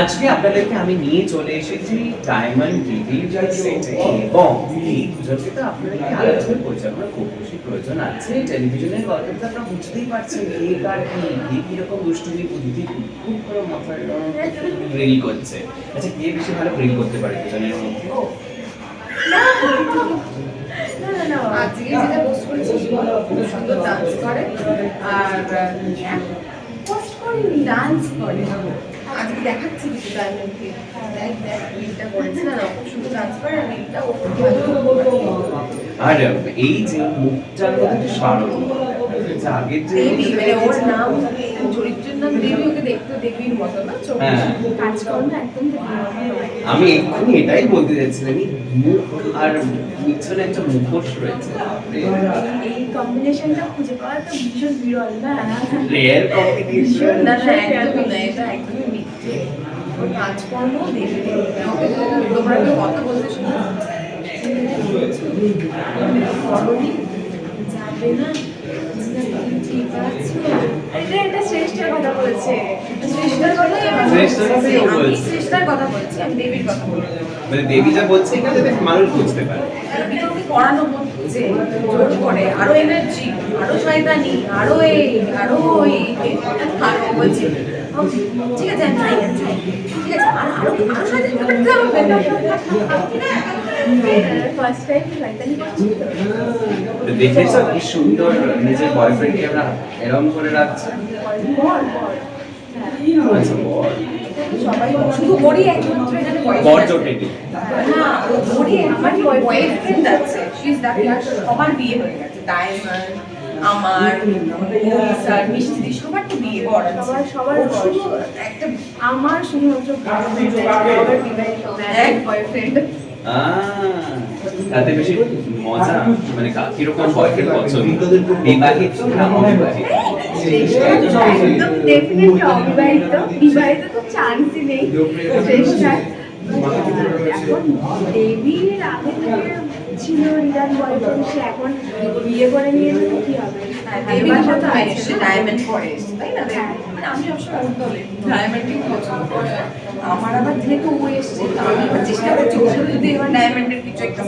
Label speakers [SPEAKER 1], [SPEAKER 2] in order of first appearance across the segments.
[SPEAKER 1] আজকে আপনাদেরকে আমি নিয়ে চলে এসেছি ডায়মন্ড সেটে এবং খুব বেশি প্রয়োজন আছে। তো আপনারা বুঝতেই পারছেন, কে কি খুব করছে। আচ্ছা কে বেশি ভালো করতে পারে দুজনের মধ্যে?
[SPEAKER 2] সুন্দর ডান্স করে। আর ডান্স করে। আজকে দেখাচ্ছি কিছু ডায়মন্ডকে দেখ দেখ রিলটা করেছে না না, খুব সুন্দর আর রিলটা ও খুব ভালো
[SPEAKER 1] আর এই যে মুখটার মধ্যে সারণ আগের যে
[SPEAKER 2] মানে ওর নাম চরিত্রের নাম দেবী ওকে দেখতে দেবীর মতো না? চোখ। কাজকর্ম একদম দেবীর মতো নয়।
[SPEAKER 1] আমি এক্ষুনি এটাই বলতে চাইছিলাম মুখ আর পিছনে একটা মুখোশ রয়েছে
[SPEAKER 2] এই কম্বিনেশনটা খুঁজে পাওয়া তো ভীষণ বিরল না?
[SPEAKER 1] রেয়ার কম্বিনেশন
[SPEAKER 2] না না একদমই না এটা কাজকর্ম দেবী তোমরা কেউ কথা বলতে শোনো। যাবে না। ঠিক আছে এটা এটা শ্রেষ্ঠের কথা বলেছে। শ্রেষ্ঠের আমি
[SPEAKER 1] শ্রেষ্ঠের।
[SPEAKER 2] কথা বলছি আমি দেবীর কথা বলছি।
[SPEAKER 1] মানে দেবী যা বলছে এটা যাতে মানুষ বুঝতে পারে।
[SPEAKER 2] জোর করে। আরও এনার্জি আরও শয়তানি আরও এই আরও ওই আরও বলছে। ঠিক আছে আমি আমি।
[SPEAKER 1] দেখেছ কি সুন্দর নিজের বয়ফ্রেন্ডকে আমরা এরম করে রাখছে।
[SPEAKER 2] শুধু ওরই একমাত্র এখানে।
[SPEAKER 1] জোটেনি
[SPEAKER 2] না ওরই আমার বয়ফ্রেন্ড বিয়ে হয়ে গেছে। ডায়মন্ড আমার স্যার মিষ্টি দি সবার তো বিয়ে বর
[SPEAKER 3] সবার- সবার
[SPEAKER 2] একটা
[SPEAKER 3] আমার শুধুমাত্র
[SPEAKER 2] বয়ফ্রেন্ড
[SPEAKER 1] তাতে বেশি মজা মানে কীরকম বয়ফ্রেন্ড পছন্দ বিবাহিত না অবিবাহিত
[SPEAKER 3] ডেফিনেটলি অবিবাহিত বিবাহিত তো চান্সই নেই চেষ্টা এখন দেবীর আগে ছিল রিদান বয়ফ্রেন্ড সে এখন বিয়ে করে নিয়ে গেলে কি হবে তো হ্যাঁ।
[SPEAKER 2] মানে আমার আবার যেহেতু আমি আবার চেষ্টা করছি যদি এবার ডায়মন্ডের কিছু একটা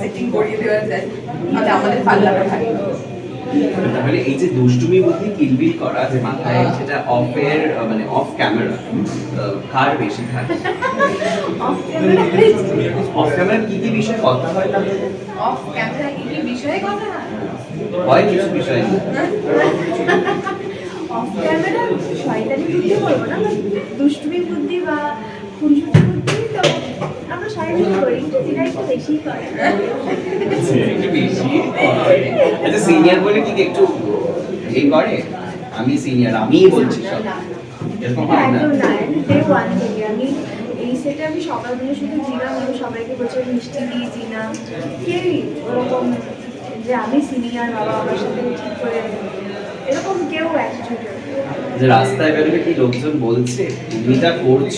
[SPEAKER 2] আমাদের পাল্লাটা থাকে।
[SPEAKER 1] তাহলে এই যে দুষ্টুমি বুদ্ধি কিলবিল করা যে মাথায় সেটা অফের মানে অফ ক্যামেরা কার বেশি থাকে? অফ ক্যামেরা কি কি বিষয়ে কথা হয় তাহলে?
[SPEAKER 2] অফ ক্যামেরা কি কি বিষয়ে কথা হয়?
[SPEAKER 1] হয় কিছু বিষয়।
[SPEAKER 3] অফ ক্যামেরা শয়তানি বুদ্ধি বলব না দুষ্টুমি বুদ্ধি বা খুনসুটি বুদ্ধি তো সবাই একটু করে
[SPEAKER 1] একটু বেশি আচ্ছা সিনিয়র বলে কি একটু এই করে? আমি সিনিয়র আমিই বলছি সব। এরকম হয় না।
[SPEAKER 3] আমি এই সেটে আমি থেকে শুধু জিনা আমি সবাইকে বলছি মিষ্টি দিয়ে জিনা। কেউই ওরকম যে আমি সিনিয়র বাবা আমার সাথে ঠিক করে এরকম
[SPEAKER 1] যে রাস্তায় বেরোলে কি লোকজন বলছে তুমি যা করছ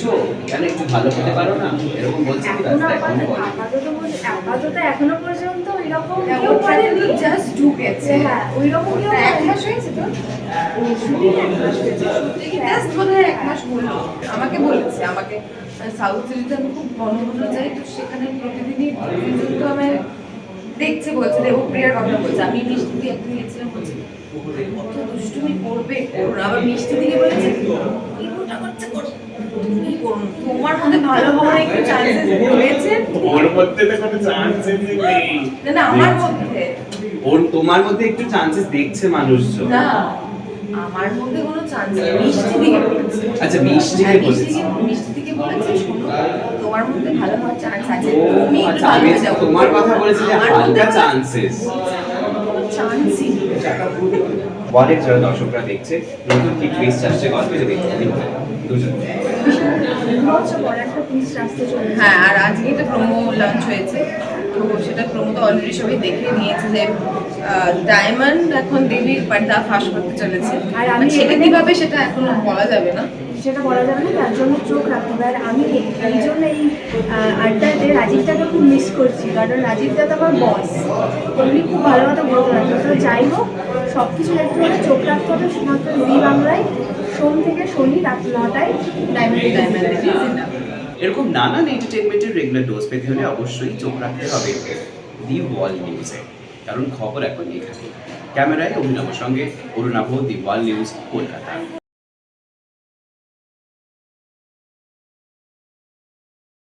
[SPEAKER 1] কেন একটু ভালো হতে পারো না? এরকম বলছে কি রাস্তায় এখন
[SPEAKER 3] আপাতত
[SPEAKER 1] বলে
[SPEAKER 3] আপাতত এখনও পর্যন্ত এরকম
[SPEAKER 2] হ্যাঁ,
[SPEAKER 3] কেউ বলেনি।
[SPEAKER 2] জাস্ট ঢুকেছে।
[SPEAKER 3] হ্যাঁ ওই রকম কেউ
[SPEAKER 2] এক মাস হয়েছে তো।
[SPEAKER 3] এক মাস
[SPEAKER 2] হলো আমাকে বলেছে আমাকে সাউথ সিটিতে আমি খুব ঘন যাই তো সেখানে প্রতিদিনই তো আমার দেখছে বলছে দেবপ্রিয়ার কথা বলছে। আমি মিষ্টি দিয়ে একদিন গেছিলাম বলছে কত দুষ্টুমি করবে? করুন আবার মিষ্টি দিকে বলেছে ইগোটা করছে করুন তুমি করুন তোমার মধ্যে ভালো হওয়ার একটু চান্সেস রয়েছে?
[SPEAKER 1] ওর মধ্যে তো কোনো চান্সেস নেই।
[SPEAKER 2] না না আমার মধ্যে।
[SPEAKER 1] ওর তোমার মধ্যে একটু চান্সেস দেখছে মানুষজন।
[SPEAKER 2] না আমার মধ্যে কোনো চান্স নেই। মিষ্টি দিকে বলেছে।
[SPEAKER 1] আচ্ছা মিষ্টি
[SPEAKER 2] হ্যাঁ,
[SPEAKER 1] বলেছে।
[SPEAKER 2] মিষ্টি দিকে বলেছে শোনো তোমার মধ্যে ভালো হওয়ার চান্স আছে। তুমি একটু
[SPEAKER 1] আচ্ছা
[SPEAKER 2] ভালো হয়ে যাও।
[SPEAKER 1] তোমার কথা বলেছি যে
[SPEAKER 2] আমার
[SPEAKER 1] হালকা চান্সেস
[SPEAKER 2] চান্সই
[SPEAKER 1] অনেক যারা দর্শকরা দেখছে নতুন কি টুইস্ট আসছে গল্পে যদি দুজন।
[SPEAKER 2] হ্যাঁ আর আজকে এটা প্রোমো লঞ্চ হয়েছে। তো সেটা প্রোমো তো অলরেডি সবাই দেখে নিয়েছে যে ডায়মন্ড এখন দেবীর পর্দা ফাঁস করতে চলেছে।
[SPEAKER 3] আর আমি
[SPEAKER 2] আমি সেটা
[SPEAKER 3] এখানে-
[SPEAKER 2] কীভাবে সেটা এখনও বলা যাবে না।
[SPEAKER 3] সেটা বলা যাবে না তার জন্য চোখ রাখতে হবে। আর আমি এই- জন্য এই আড্ডাতে রাজীবদাকে খুব মিস করছি। কারণ রাজীবদা তো আমার বস উনি খুব ভালো মতো বলতে পারতো তো যাই হোক সব কিছু দেখতে হলে চোখ রাখতে হবে, শুধুমাত্র জি বাংলায়। সোম থেকে শনি রাত নটায়
[SPEAKER 1] এরকম নানান এন্টারটেনমেন্টের রেগুলার ডোজ পেতে হলে অবশ্যই চোখ রাখতে হবে দি ওয়াল নিউজে কারণ খবর এখন এখানে ক্যামেরায় অভিনব সঙ্গে Arunava, the Wall News, Kolkata.